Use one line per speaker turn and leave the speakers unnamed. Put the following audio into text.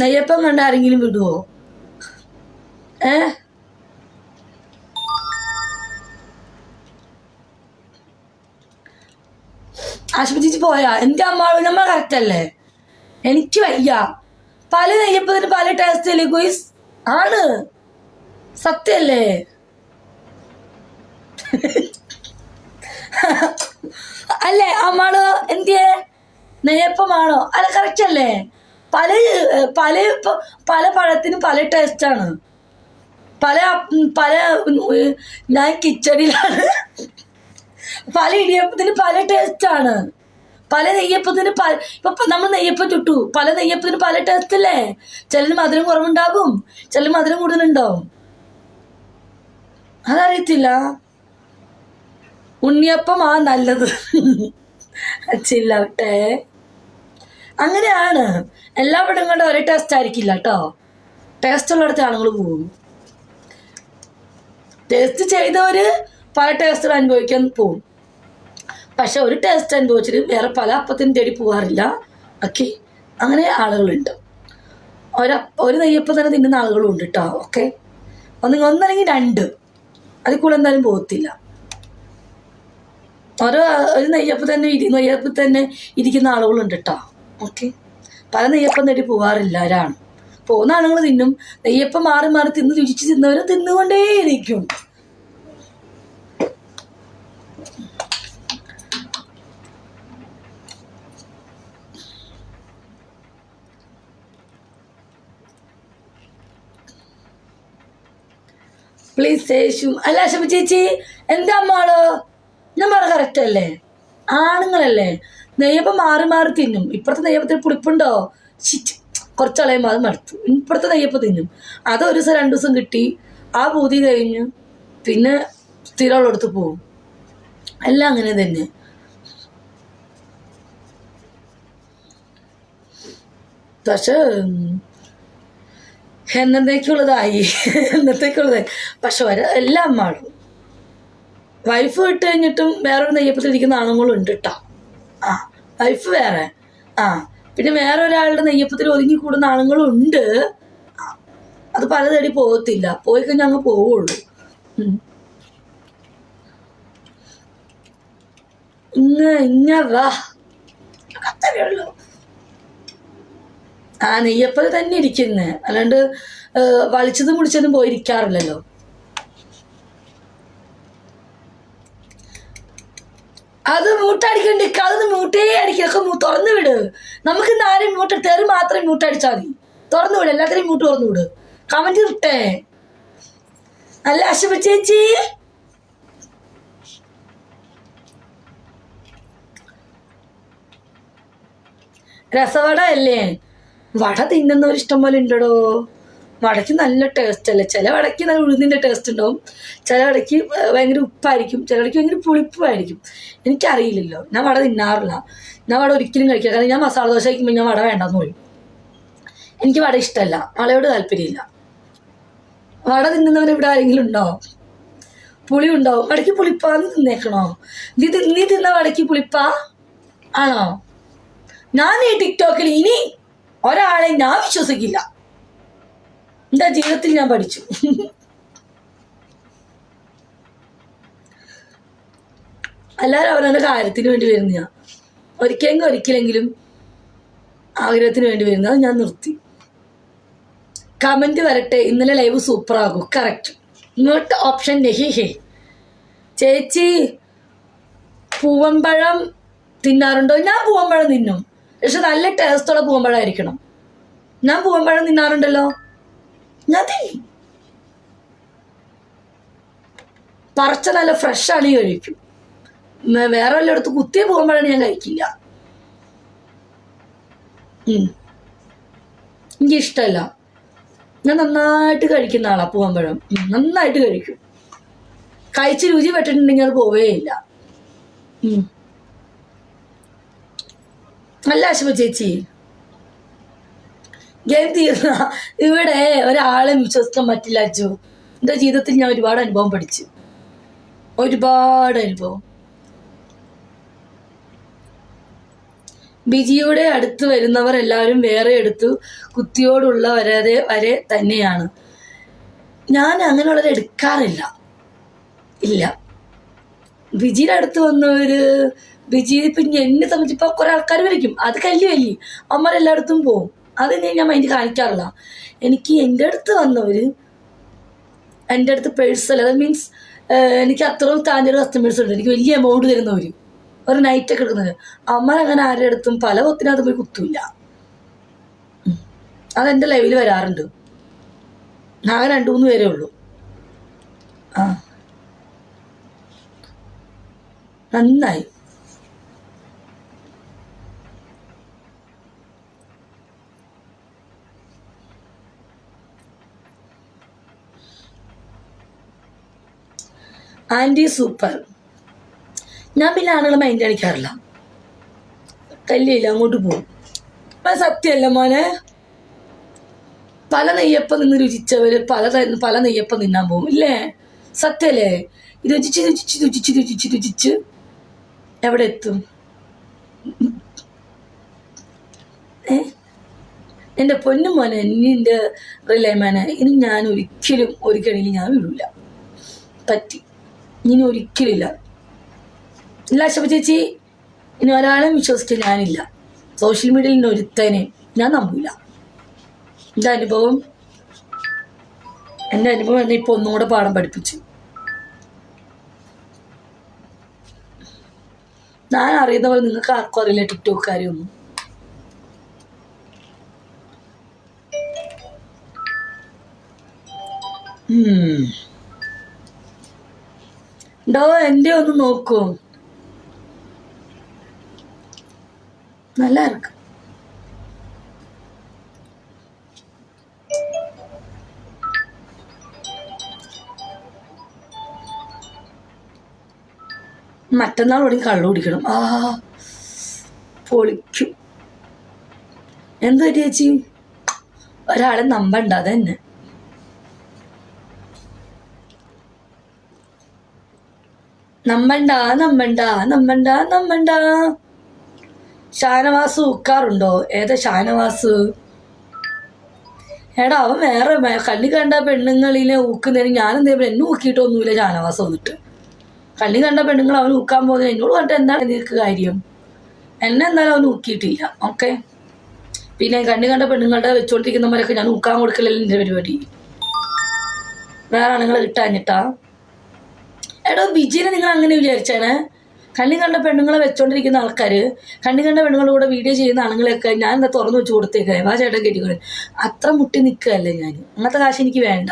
നെയ്യപ്പം കണ്ട ആരെങ്കിലും വിടുവോ? ഏ? ആശുപത്രിച്ച് പോയാ? എന്റെ അമ്മാവ് നമ്മൾ കറക്റ്റ് അല്ലേ? എനിക്ക് വയ്യ. പല നെയ്യപ്പത്തിന് പല ടേസ്റ്റ് അല്ലേ കുയിസ് ആണ്. സത്യല്ലേ? അല്ലേ അമ്മാളോ എന്തിയേ? നെയ്യപ്പമാണോ? അല്ല കറക്റ്റ് അല്ലേ? പല പല പല പഴത്തിനും പല ടേസ്റ്റാണ് പല പല ഞാൻ കിച്ചടിയിലാണ് പല ഇടിയപ്പത്തിന് പല ടേസ്റ്റാണ് പല നെയ്യപ്പത്തിന് പല ഇപ്പൊ നമ്മൾ നെയ്യപ്പ ചുട്ടു. പല നെയ്യപ്പത്തിന് പല ടേസ്റ്റ് അല്ലേ? ചിലന് മധുരം കുറവുണ്ടാകും. ചില മധുരം കൂടുതലുണ്ടാവും. അതറിയത്തില്ല. ഉണ്ണിയപ്പം ആ നല്ലത്. ചില്ലട്ടെ അങ്ങനെയാണ്. എല്ലാ പടങ്ങളുടെ ഒരേ ടേസ്റ്റ് ആയിരിക്കില്ല കേട്ടോ. ടേസ്റ്റ് ഉള്ളിടത്ത് ആണുങ്ങൾ പോകും. ടേസ്റ്റ് ചെയ്തവര് പല ടേസ്റ്റുകൾ അനുഭവിക്കാൻ പോകും പക്ഷെ ഒരു ടേസ്റ്റ് അനുഭവിച്ചിട്ട് വേറെ പല അപ്പത്തിനും തേടി പോകാറില്ല ഓക്കെ അങ്ങനെ ആളുകളുണ്ട്. ഒരു ഒരു നെയ്യപ്പം തന്നെ തിന്നുന്ന ആളുകളും ഉണ്ട് കേട്ടോ. ഓക്കെ ഒന്നെങ്കിൽ ഒന്നല്ലെങ്കിൽ രണ്ട്. അതിൽ കൂടെ എന്തായാലും പോകത്തില്ല. ഓരോ ഒരു നെയ്യപ്പം തന്നെ ഇരി നെയ്യപ്പം തന്നെ ഇരിക്കുന്ന ആളുകളുണ്ട് കേട്ടോ. ഓക്കെ. പല നെയ്യപ്പം തേടി പോവാറില്ല ആരാണ് പോകുന്ന ആളുകൾ തിന്നും. നെയ്യപ്പം മാറി മാറി തിന്ന് രുചിച്ച് തിന്നവർ തിന്നുകൊണ്ടേയിരിക്കും പ്ലീസ് യേശു അല്ല ശമ ചേച്ചി എന്താ അമ്മാളോ? ഞാൻ പറ കറക്റ്റ് അല്ലേ ആണുങ്ങളല്ലേ? നെയ്യപ്പം മാറി മാറി തിന്നും. ഇപ്പുറത്തെ നെയ്യപ്പത്തിൽ പുളിപ്പുണ്ടോ? കുറച്ചളയുമ്പോൾ അത് മടുത്തു. ഇപ്പുറത്തെ നെയ്യപ്പം തിന്നും. അത് ഒരു ദിവസം രണ്ടു ദിവസം കിട്ടി. ആ പൂതി കഴിഞ്ഞു. പിന്നെ സ്ഥിരമുള്ളടത്ത് പോവും. എല്ലാം അങ്ങനെ തന്നെ. പക്ഷേ എന്നത്തേക്കുള്ളതായി. എന്നത്തേക്കുള്ളതായി. പക്ഷെ വരെ എല്ലാം മാറും. വൈഫ് ഇട്ട് കഴിഞ്ഞിട്ടും വേറൊരു നെയ്യപ്പത്തിൽ ഇരിക്കുന്ന ആണുങ്ങളും ഉണ്ട് കേട്ടോ ആ വൈഫ് വേറെ. ആ പിന്നെ വേറെ ഒരാളുടെ നെയ്യപ്പത്തിൽ ഒതുങ്ങി കൂടുന്ന ആളുകളുണ്ട് അത് പല തേടി പോകത്തില്ല. പോയി കഴിഞ്ഞാൽ അങ്ങ് പോവുള്ളൂ. ഇങ്ങ ഇങ്ങ ആ നെയ്യപ്പത് തന്നെ ഇരിക്കുന്നത് അല്ലാണ്ട് വളിച്ചതും മുടിച്ചതും പോയിരിക്കാറില്ലല്ലോ. അത് മൂട്ടടിക്കണ്ട്. അത് മൂട്ടേ അടിക്കൊക്കെ തുറന്നു വിട്. നമുക്ക് ഇന്ന് ആരെയും മൂട്ട തെറി മാത്രം മൂട്ടടിച്ചാൽ മതി. തുറന്നു വിട്. എല്ലാത്തിനെയും മൂട്ട് തുറന്നു വിട്. കമന്റ് ഇട്ടേ അല്ല അശുഭ ചേച്ചി. രസവട അല്ലേ? വട തിന്നുന്നവരിഷ്ടം പോലെ ഉണ്ടോ വടയ്ക്ക് നല്ല ടേസ്റ്റ് അല്ലേ? ചില വടയ്ക്ക് നല്ല ഉഴുന്നിന്റെ ടേസ്റ്റ് ഉണ്ടാവും. ചില വടയ്ക്ക് ഭയങ്കര ഉപ്പായിരിക്കും. ചില വടയ്ക്ക് ഭയങ്കര പുളിപ്പുമായിരിക്കും. എനിക്കറിയില്ലല്ലോ. ഞാൻ വട തിന്നാറില്ല. ഞാൻ വട ഒരിക്കലും കഴിക്കില്ല. കാരണം ഞാൻ മസാല ദോശ കഴിക്കുമ്പോൾ ഞാൻ വട വേണ്ടെന്ന് പറയും. എനിക്ക് വട ഇഷ്ടമല്ല. വളയോട് താല്പര്യമില്ല. വട തിന്നുന്നവർ ഇവിടെ ആരെങ്കിലും ഉണ്ടോ? പുളി ഉണ്ടാവും വടയ്ക്ക് പുളിപ്പാന്ന് തിന്നേക്കണോ? നീ നീ തിന്ന വടയ്ക്ക് പുളിപ്പാ? ആണോ? ഞാൻ ഈ ടിക്ടോക്കിൽ ഇനി ഒരാളെ ഞാൻ വിശ്വസിക്കില്ല. എന്റെ ജീവിതത്തിൽ ഞാൻ പഠിച്ചു. എല്ലാവരും അവരവരുടെ കാര്യത്തിന് വേണ്ടി വരുന്ന ഒരിക്കലെങ്കിലും ഒരിക്കലെങ്കിലും ആഗ്രഹത്തിന് വേണ്ടി വരുന്നത് ഞാൻ നിർത്തി. കമന്റ് വരട്ടെ ഇന്നലെ ലൈവ് സൂപ്പർ ആകും. കറക്റ്റ് ഇങ്ങോട്ട് ഓപ്ഷൻ നെഹി ഹേ ചേച്ചി പൂവമ്പഴം തിന്നാറുണ്ടോ? ഞാൻ പൂവമ്പഴം തിന്നും. പക്ഷെ നല്ല ടേസ്റ്റുള്ള പൂവമ്പഴമായിരിക്കണം ഞാൻ പൂവമ്പഴം തിന്നാറുണ്ടല്ലോ? ഞാൻ പറച്ച നല്ല ഫ്രഷ് ഈ കഴിക്കും വേറെ വല്ലയിടത്ത് കുത്തി പോകുമ്പോഴാണ് ഞാൻ കഴിക്കില്ല. എനിക്ക് എനിക്കിഷ്ടമല്ല ഞാൻ നന്നായിട്ട് കഴിക്കുന്ന ആളാ പൂവമ്പഴം ഉം, നന്നായിട്ട് കഴിക്കും. കഴിച്ച് രുചി പെട്ടിട്ടുണ്ടെങ്കിൽ അത് പോവേയില്ല. അല്ല അശ്വ ചേച്ചി. ഗെയിം തീർന്ന ഇവിടെ ഒരാളെ വിശ്വസിക്കാൻ പറ്റില്ല അച്ചു എന്റെ ജീവിതത്തിൽ ഞാൻ ഒരുപാട് അനുഭവം പഠിച്ചു. ഒരുപാട് അനുഭവം. ബിജിയുടെ അടുത്ത് വരുന്നവർ എല്ലാവരും വേറെ എടുത്തു കുത്തിയോടുള്ള വരെ വരെ തന്നെയാണ്. ഞാൻ അങ്ങനെയുള്ളത് എടുക്കാറില്ല. ഇല്ല. ബിജിയുടെ അടുത്ത് വന്നവര് ബിജി ഇപ്പം എന്നെ സംബന്ധിച്ച് ഇപ്പോൾ കുറേ ആൾക്കാർ വരയ്ക്കും അത് കല്ല് അമ്മ എല്ലായിടത്തും അത് ഞാൻ ഞാൻ മൈൻഡ് കാണിക്കാറില്ല. എനിക്ക് എന്റെ അടുത്ത് വന്നവർ എന്റെ അടുത്ത് പേഴ്സണൽ അത് മീൻസ് എനിക്ക് അത്രയും താഞ്ഞൊരു കസ്റ്റമേഴ്സ് ഉണ്ട്. എനിക്ക് വലിയ എമൗണ്ട് തരുന്നവർ ഒരു നൈറ്റൊക്കെ എടുക്കുന്നത് അമ്മ അങ്ങനെ ആരുടെ അടുത്തും പല കൊത്തിനകത്ത് പോയി കുത്തൂല്ല. അതെന്റെ ലൈവിൽ വരാറുണ്ട്. ആകെ രണ്ട് മൂന്ന് പേരേ ഉള്ളൂ. ആ. നന്നായി. Aunty super. ഞാൻ പിന്നെ ആണുങ്ങളെ മൈൻഡ് അടിക്കാറില്ല. കല്ലില്ല അങ്ങോട്ട് പോകും. അത് സത്യമല്ല മോനെ. പല നെയ്യപ്പം നിന്ന് രുചിച്ചവർ പല പല നെയ്യപ്പം നിന്നാൻ പോകും ഇല്ലേ? സത്യമല്ലേ? രുചിച്ച് രുചിച്ച് രുചിച്ച് രുചിച്ച് രുചിച്ച് എവിടെ എത്തും? ഏ? എന്റെ പൊന്നു മോനെ ഇനി റിലേ മോനെ ഇനി ഞാൻ ഒരിക്കലും ഒരു കണിയിൽ ഞാൻ വിടില്ല പറ്റി. ഇനി ഒരിക്കലും ഇല്ല ശോഭ ചേച്ചി ഇനി ഒരാളെയും വിശ്വസിച്ച് ഞാനില്ല സോഷ്യൽ മീഡിയയിൽ നിന്ന് ഒരുത്തനെ ഞാൻ നമ്പൂല എന്റെ അനുഭവം എന്റെ അനുഭവം എന്നെ ഇപ്പോൾ ഒന്നുകൂടെ പാഠം പഠിപ്പിച്ചു ഞാൻ അറിയുന്ന പോലെ നിങ്ങൾക്ക് ആർക്കും അറിയില്ല കാര്യമൊന്നും. ഉം. ഡോ എൻ്റെ ഒന്ന് നോക്കൂ நல்லா இருக்கு മറ്റന്നാൾ തുടങ്ങി കള്ളു കുടിക്കണം ആ പൊളിക്കും എന്താ ചേച്ചി ഒരാളെ നമ്പണ്ട അതന്നെ നമ്പണ്ട നമ്മണ്ടാ നമ്മണ്ടാ നമ്മണ്ടാ ഷാനവാസ് ഉക്കാറുണ്ടോ? ഏതാ ഷാനവാസ്? എടാ അവൻ വേറെ കണ്ണി കണ്ട പെണ്ണുങ്ങളിലെ ഊക്കുന്നതിന് ഞാനെന്തേ എന്നെ ഊക്കിയിട്ടൊന്നുമില്ല ഷാനവാസ് വന്നിട്ട്. കണ്ണി കണ്ട പെണ്ണുങ്ങൾ അവൻ ഊക്കാൻ പോകുന്നത് എന്നോട് പറഞ്ഞിട്ട് എന്താണ് നിനക്ക് കാര്യം? എന്നെ എന്തായാലും അവൻ ഊക്കിയിട്ടില്ല ഓക്കെ? പിന്നെ കണ്ണി കണ്ട പെണ്ണുങ്ങളുടെ വെച്ചോണ്ടിരിക്കുന്നവരൊക്കെ ഞാൻ ഊക്കാൻ കൊടുക്കലല്ലേ എന്റെ പരിപാടി? വേറെ ആണുങ്ങളെ കിട്ടാഞ്ഞിട്ടാ? എടോ ബിജിനെ നിങ്ങൾ അങ്ങനെ വിചാരിച്ചാണ്? കണ്ണി കണ്ട പെണ്ണുങ്ങളെ വെച്ചോണ്ടിരിക്കുന്ന ആൾക്കാർ കണ്ണി കണ്ട പെണ്ണുങ്ങളുടെ കൂടെ വീഡിയോ ചെയ്യുന്ന ആണുങ്ങളെയൊക്കെ ഞാൻ എന്താ തുറന്നു വെച്ച് കൊടുത്തേക്കാം വാ ചേട്ടൻ കെട്ടിക്കൊണ്ട് അത്ര മുട്ടി നിൽക്കുകയല്ലേ ഞാൻ അങ്ങനത്തെ കാശ് എനിക്ക് വേണ്ട.